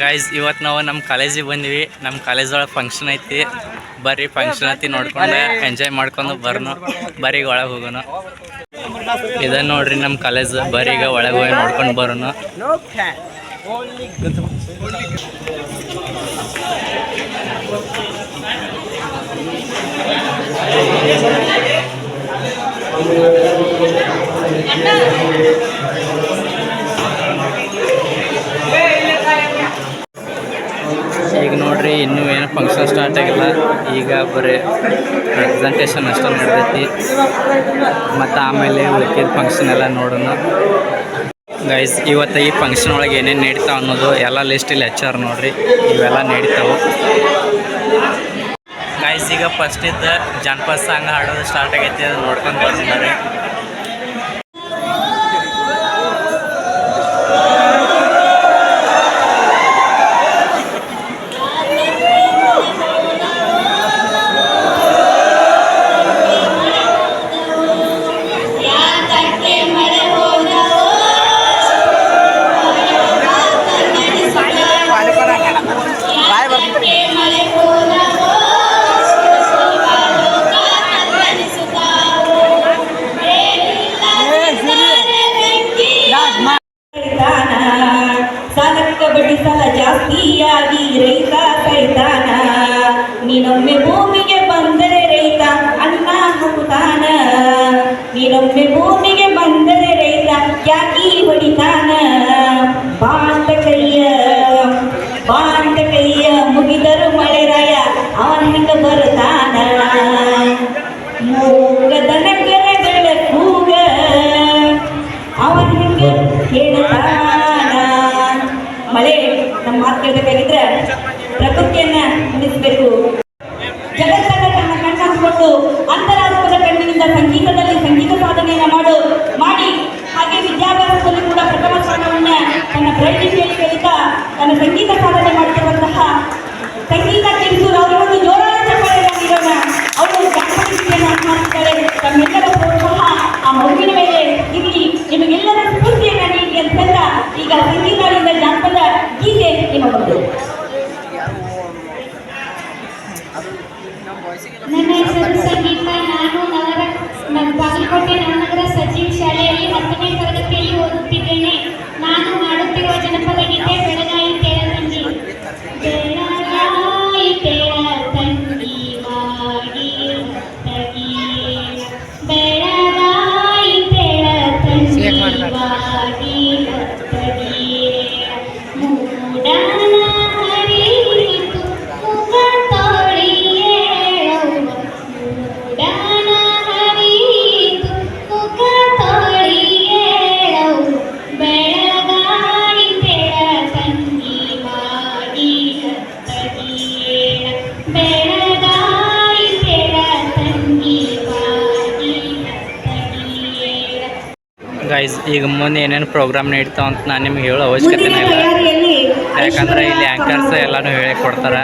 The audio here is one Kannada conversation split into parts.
ಗಾಯ್ಸ್ ಇವತ್ತು ನಾವು ನಮ್ಮ ಕಾಲೇಜಿಗೆ ಬಂದ್ವಿ. ನಮ್ಮ ಕಾಲೇಜ್ ಒಳಗೆ ಫಂಕ್ಷನ್ ಐತಿ. ಬರ್ರಿ ಫಂಕ್ಷನ್ ಐತಿ ನೋಡ್ಕೊಂಡು ಎಂಜಾಯ್ ಮಾಡ್ಕೊಂಡು ಬರ್ನು. ಬರೀಗ ಒಳಗೆ ಹೋಗೋಣ ಇದನ್ನ ನೋಡ್ರಿ ನಮ್ಮ ಕಾಲೇಜ್. ಬರೀಗ ಒಳಗೆ ಹೋಗಿ ನೋಡ್ಕೊಂಡು ಬರೋಣ ನೋಡ್ರಿ ಇನ್ನೂ ಏನು ಫಂಕ್ಷನ್ ಸ್ಟಾರ್ಟ್ ಆಗಿಲ್ಲ. ಈಗ ಬರೀ ಪ್ರೆಸೆಂಟೇಷನ್ ಅಷ್ಟೇ ನಡೆದೈತಿ. ಮತ್ತು ಆಮೇಲೆ ಉಳಿಕಿದ ಫಂಕ್ಷನ್ ಎಲ್ಲ ನೋಡೋಣ. ಗೈಸ್ ಇವತ್ತು ಈ ಫಂಕ್ಷನ್ ಒಳಗೆ ಏನೇನು ನಡೀತಾವೆ ಅನ್ನೋದು ಎಲ್ಲ ಲಿಸ್ಟಿಲ್ಲಿ ಹೆಚ್ಚಾರ ನೋಡ್ರಿ. ಇವೆಲ್ಲ ನಡೀತಾವೆ. ಗೈಸ್ ಈಗ ಫಸ್ಟ್ ಇದ್ದ ಜಾನಪದ ಸಾಂಗ್ ಹಾಡೋದು ಸ್ಟಾರ್ಟ್ ಆಗೈತಿ ಅದು ನೋಡ್ಕೊಂಡು ಬರ್ತಾರೆ ಮಾತು ಕೇಳಬೇಕಾಗಿದ್ರೆ ಪ್ರಕೃತಿಯನ್ನ ನನ್ನ ಹೆಸರು ಸಂಗೀತ ನಾನು ನಗರ ನ- ಬಾಗಲಕೋಟೆ ನವನಗರ ಸಜೀವ್ ಶಾಲೆಯಲ್ಲಿ ಹತ್ತನೇ ತರಗತಿಯಲ್ಲಿ ಈಗ ಮುಂದೆ ಏನೇನು ಪ್ರೋಗ್ರಾಮ್ ನಡೀತಾವ ಅಂತ ನಾನು ನಿಮ್ಗೆ ಹೇಳೋ ಅವಶ್ಯಕತೆ ಇಲ್ಲ. ಯಾಕಂದ್ರೆ ಇಲ್ಲಿ ಆ್ಯಂಕರ್ಸ್ ಎಲ್ಲಾನು ಹೇಳಿ ಕೊಡ್ತಾರೆ.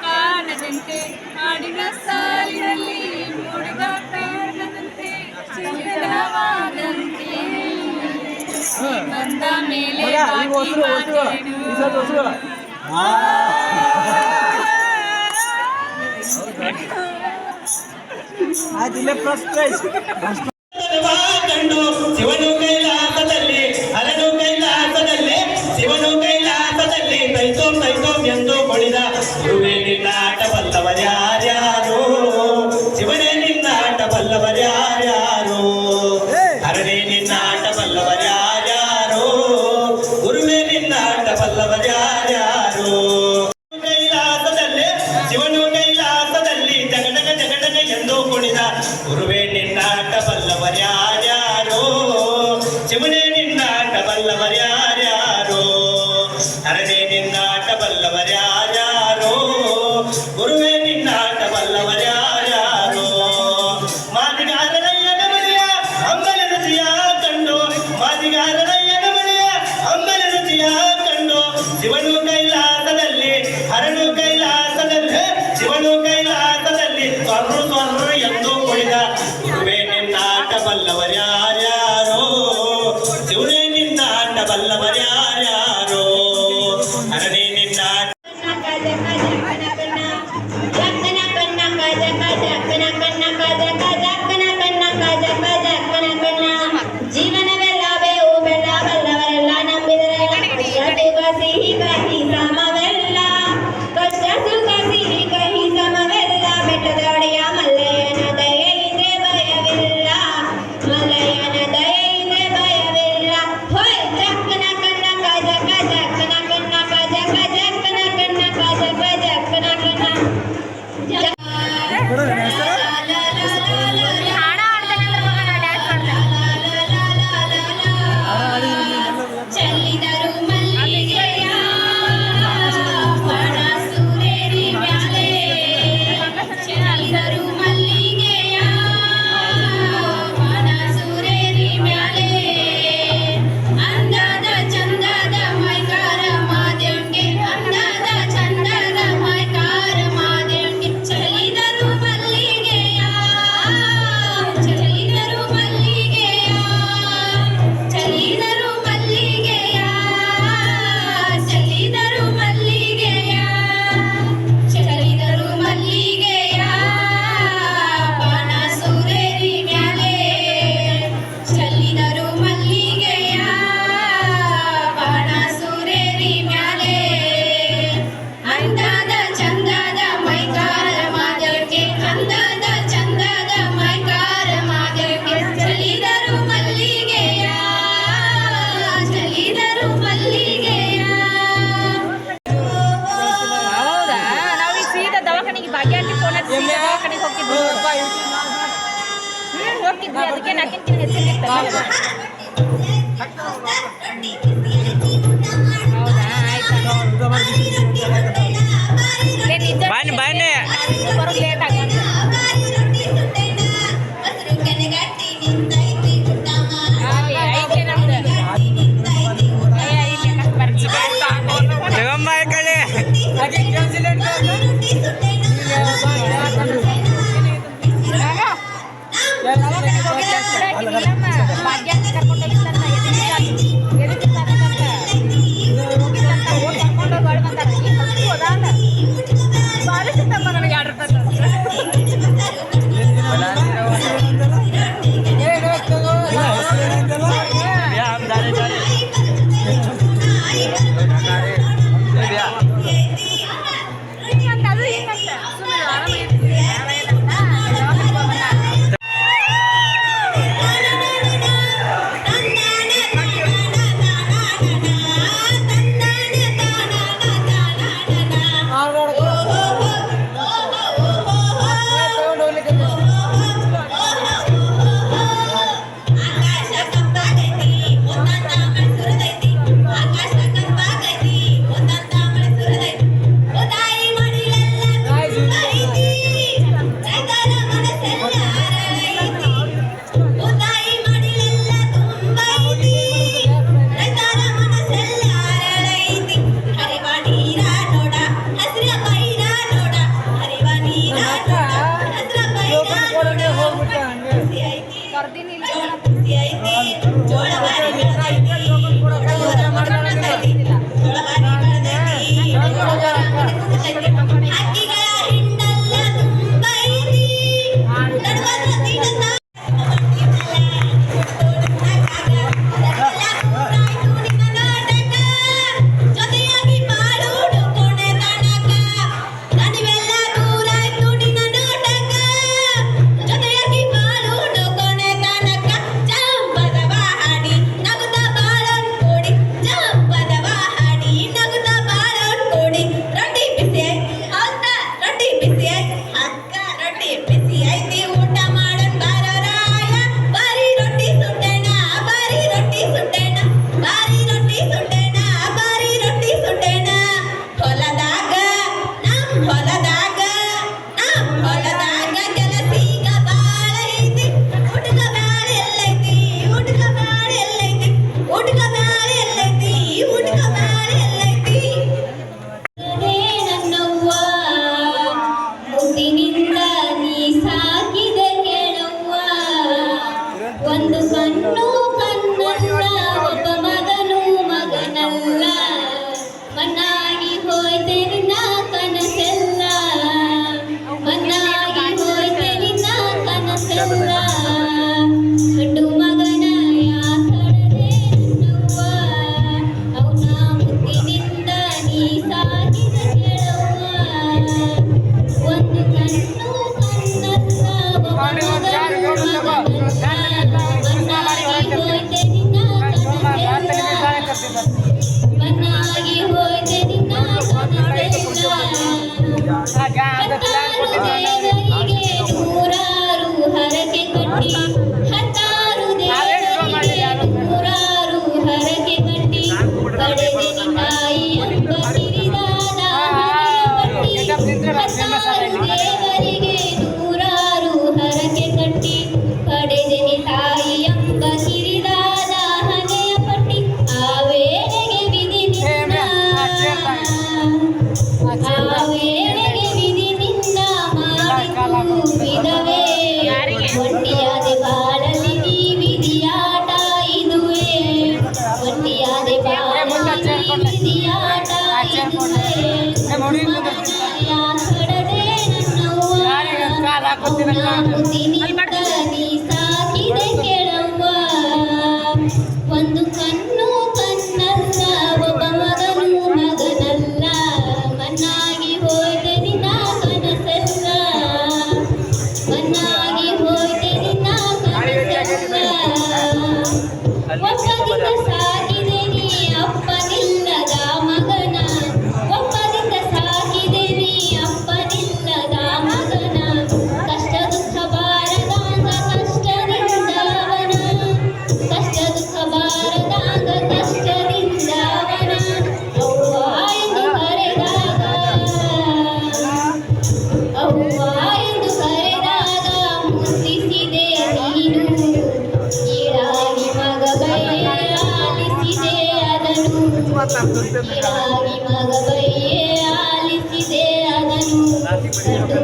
ಕಾಣದಂತೆ ಹಾಡಿನ ಸಾಲಿನಲ್ಲಿ ಹುಡುಗ ಕಾಣದಂತೆ ಚಂದನವಾದಂತೆ ಬಂದ ಮೇಲೆ ಆಯ್ತು ಇಲ್ಲೇ first prize nyobain deh baru kita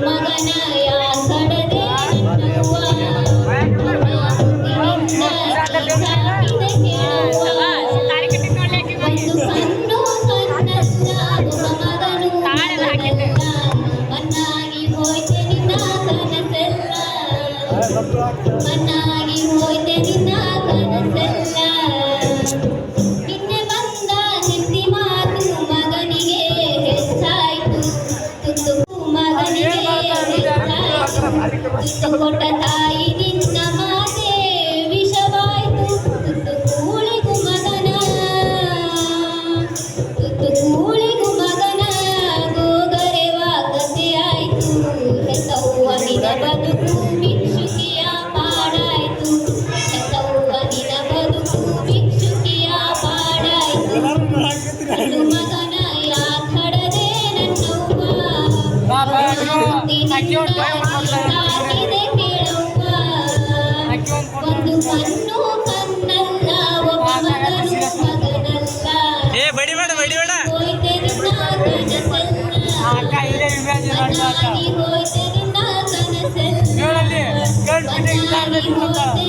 ಮಗನ ಯಾ ಹೆಚ್ಚಾಯ್ತು ತುತ್ತು ಕೊಟ್ಟ ತಾಯಿ ಕನಸೆಲ್ಲ ಮನಾಗಿ ಹೋಯ್ತೆ ನಿನ್ನ ಕನಸೆಲ್ಲ ಮನಾಗಿ